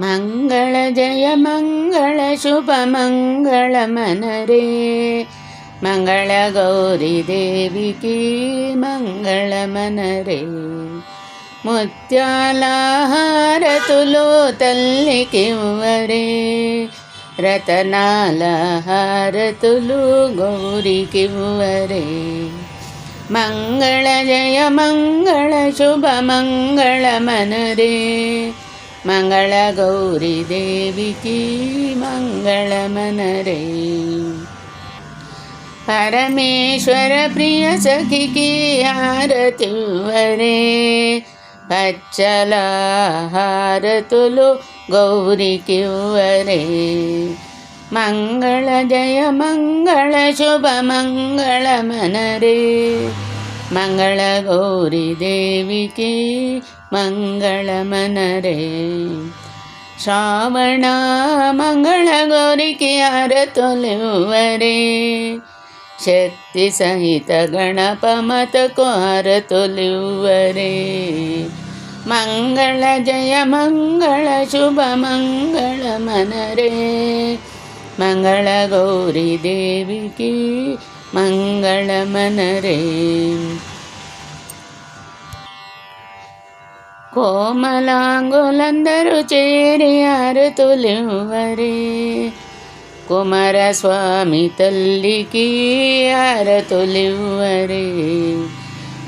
మంగళ జయ మంగళ శుభ మంగళ మనరే. మంగళ గౌరీ దేవికి మంగళ మనరే. ముత్యాలహారతులు తల్లికి వరే రతనాల హారతులు గౌరికి వరే మంగళ జయ మంగళ శుభ మంగళ మనరే. మంగళ గౌరీ దేవికి మంగళ మనరే పరమేశ్వర ప్రియ సఖికి హారతివ్వరే పచ్చల హారతులు గౌరికివ్వరే మంగళ జయ మంగళ శుభ మంగళ మనరే మంగళ గౌరీ దేవికి మంగళ మనరే శ్రావణ మంగళ గౌరికి హారతులివ్వరే శక్తి సహిత గణపమతకు హారతులివ్వరే మంగళ జయ మంగళ శుభ మంగళ మనరే. మంగళ గౌరీ దేవికి మంగళ కోమలాంగులందరూ చేరి హారతులివ్వరే కుమారస్వామి తల్లికి హారతులివ్వరే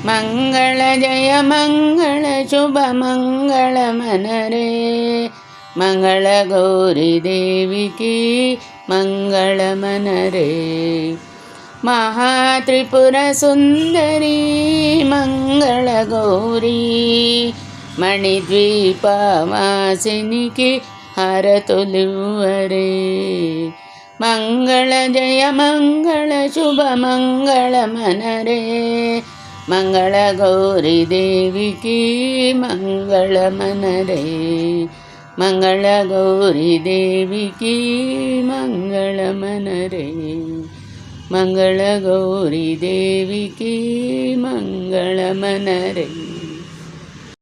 మంగళ జయ మంగళ శుభ మంగళ మనరే. మంగళ గౌరీ దేవికి మంగళ మనరే. మహాత్రిపుర సుందరి మంగళ గౌరీ. మణిద్వీపవాసినికి హరతులివ్వరే మంగళ జయ మంగళ శుభ మంగళ మనరే మంగళ గౌరీ దేవికి మంగళ మనరే మంగళ గౌరీ దేవికి మంగళ మనరే మంగళ గౌరీ దేవికి మంగళ మనరే